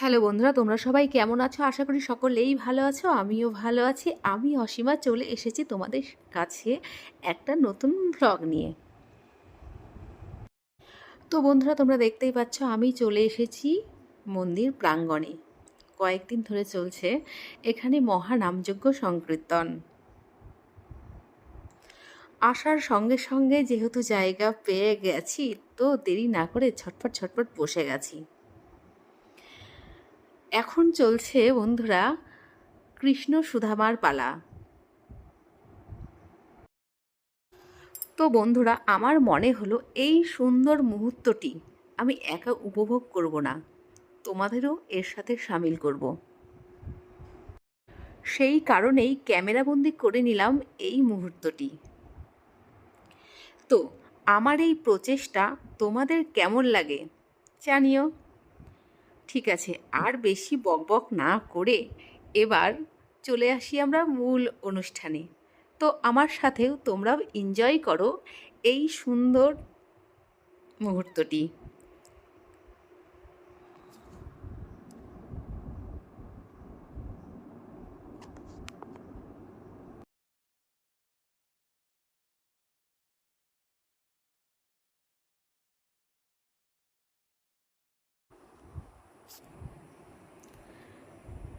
Hello বন্ধুরা, তোমরা সবাই কেমন আছো? আশা করি সকলেই ভালো আছো, আমিও ভালো আছি। আমি অসীমা, চলে এসেছি তোমাদের কাছে একটা নতুন ব্লগ নিয়ে। তো বন্ধুরা, তোমরা দেখতেই পাচ্ছ, আমি চলে এসেছি মন্দির প্রাঙ্গণে। কয়েকদিন ধরে চলছে এখানে মহানামযজ্ঞ সংকীর্তন। আসার সঙ্গে সঙ্গে যেহেতু জায়গা পেয়ে গেছি, তো দেরি না করে ছটফট ছটফট বসে গেছি। এখন চলছে, বন্ধুরা, কৃষ্ণ সুধামার পালা। তো বন্ধুরা, আমার মনে হলো এই সুন্দর মুহূর্তটি আমি একা উপভোগ করব না, তোমাদেরও এর সাথে সামিল করব। সেই কারণেই ক্যামেরাবন্দি করে নিলাম এই মুহূর্তটি। তো, আমার এই প্রচেষ্টা তোমাদের কেমন লাগে জানিও। ঠিক আছে, আর বেশি বকবক না করে এবার চলে আসি আমরা মূল অনুষ্ঠানে। তো আমার সাথেও তোমরাও এনজয় করো এই সুন্দর মুহূর্তটি।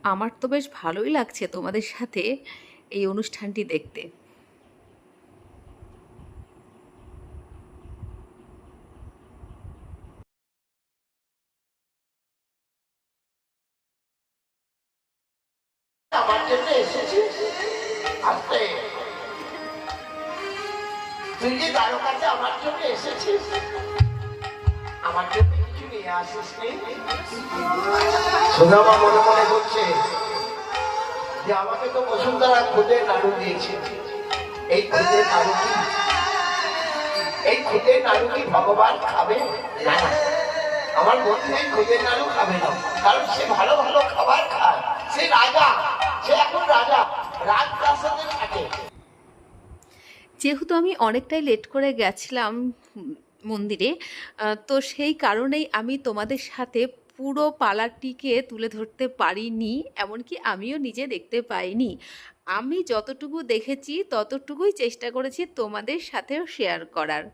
আমার তো বেশ ভালোই লাগছে তোমাদের সাথে এই অনুষ্ঠানটি দেখতে। আমার জন্য এসেছিস? আমার জন্য মনে মনে যে আমাকে তো বসুন্ধরা নাড়ু দিয়েছে। এই নাড়ু কি? এই নাড়ু কি ভগবান খাবে? না। আমার এই খুদে নাড়ু খাবে না। কারণ সে ভালো ভালো খাবার খায়। সে রাজা। সে এখন রাজা। রাজপ্রাসাদে থাকে। যেহেতু আমি অনেকটাই লেট করে গেছিলাম মন্দিরে তো সেই কারণেই আমি তোমাদের সাথে পুরো পালাটিকে তুলে ধরতে পারিনি, এমনকি আমিও নিজে দেখতে পাইনি। আমি যতটুকু দেখেছি, ততটুকুই চেষ্টা করেছি তোমাদের সাথেও শেয়ার করার।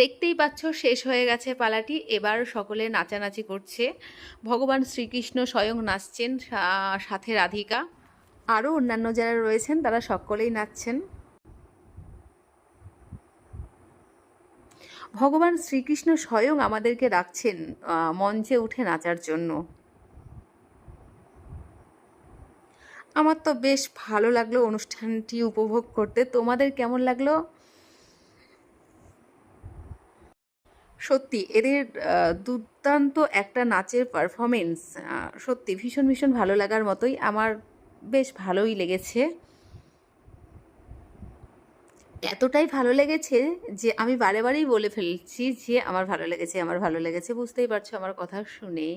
দেখতেই পাচ্ছ, শেষ হয়ে গেছে পালাটি, এবার সকলে নাচানাচি করছে। ভগবান শ্রীকৃষ্ণ স্বয়ং নাচছেন সাথে রাধিকা। আরও অন্যান্য যারা রয়েছেন, তারা সকলেই নাচছেন। ভগবান শ্রীকৃষ্ণ স্বয়ং আমাদেরকে রাখছেন মঞ্চে উঠে নাচার জন্য। আমার তো বেশ ভালো লাগল অনুষ্ঠানটি উপভোগ করতে। তোমাদের কেমন লাগল? সত্যি, এদের দুর্দান্ত একটা নাচের পারফরমেন্স সত্যি ভীষণ ভীষণ ভালো লাগার মতোই। আমার বেশ ভালোই লেগেছে। এতটাই ভালো লেগেছে যে আমি বারে বারেই বলে ফেলছি যে আমার ভালো লেগেছে, আমার ভালো লেগেছে। বুঝতেই পারছ আমার কথা শুনে।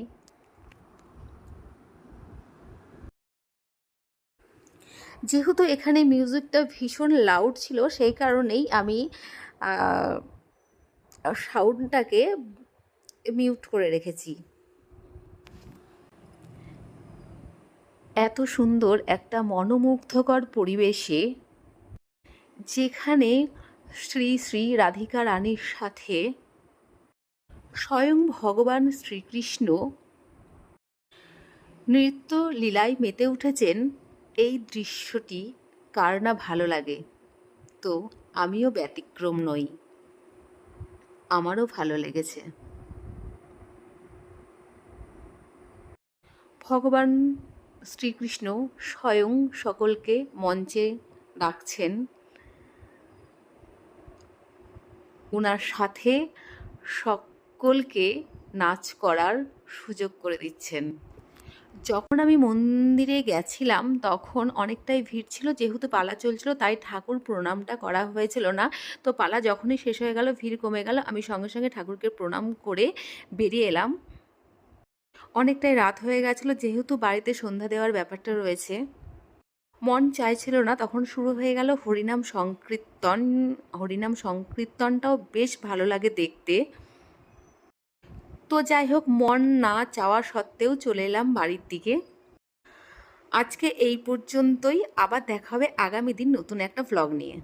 যেহেতু এখানে মিউজিকটা ভীষণ লাউড ছিল, সেই কারণেই আমি সাউন্ডটাকে মিউট করে রেখেছি। এত সুন্দর একটা মনোমুগ্ধকর পরিবেশে যেখানে শ্রী শ্রী রাধিকা রানীর সাথে স্বয়ং ভগবান শ্রীকৃষ্ণ নৃত্য লীলায় মেতে উঠেছেন, এই দৃশ্যটি কার না ভালো লাগে? তো আমিও ব্যতিক্রম নই। আমারও ভালো লেগেছে। ভগবান শ্রীকৃষ্ণ স্বয়ং সকলকে মঞ্চে ডাকছেন। ওনার সাথে সকলকে নাচ করার সুযোগ করে দিচ্ছেন। যখন আমি মন্দিরে গেছিলাম, তখন অনেকটাই ভিড় ছিল। যেহেতু পালা চলছিল, তাই ঠাকুর প্রণামটা করা হয়েছিল না। তো পালা যখনই শেষ হয়ে গেল, ভিড় কমে গেল, আমি সঙ্গে সঙ্গে ঠাকুরকে প্রণাম করে বেরিয়ে এলাম। অনেকটাই রাত হয়ে গেছিল, যেহেতু বাড়িতে সন্ধ্যা দেওয়ার ব্যাপারটা রয়েছে। মন চাইছিল না, তখন শুরু হয়ে গেল হরিনাম সংকীর্তন। হরিনাম সংকীর্তনটাও বেশ ভালো লাগে দেখতে। তো যাই হোক, মন না চাওয়া সত্ত্বেও চলে এলাম বাড়ির দিকে। আজকে এই পর্যন্তই। আবার দেখা হবে আগামী দিন নতুন একটা ভ্লগ নিয়ে।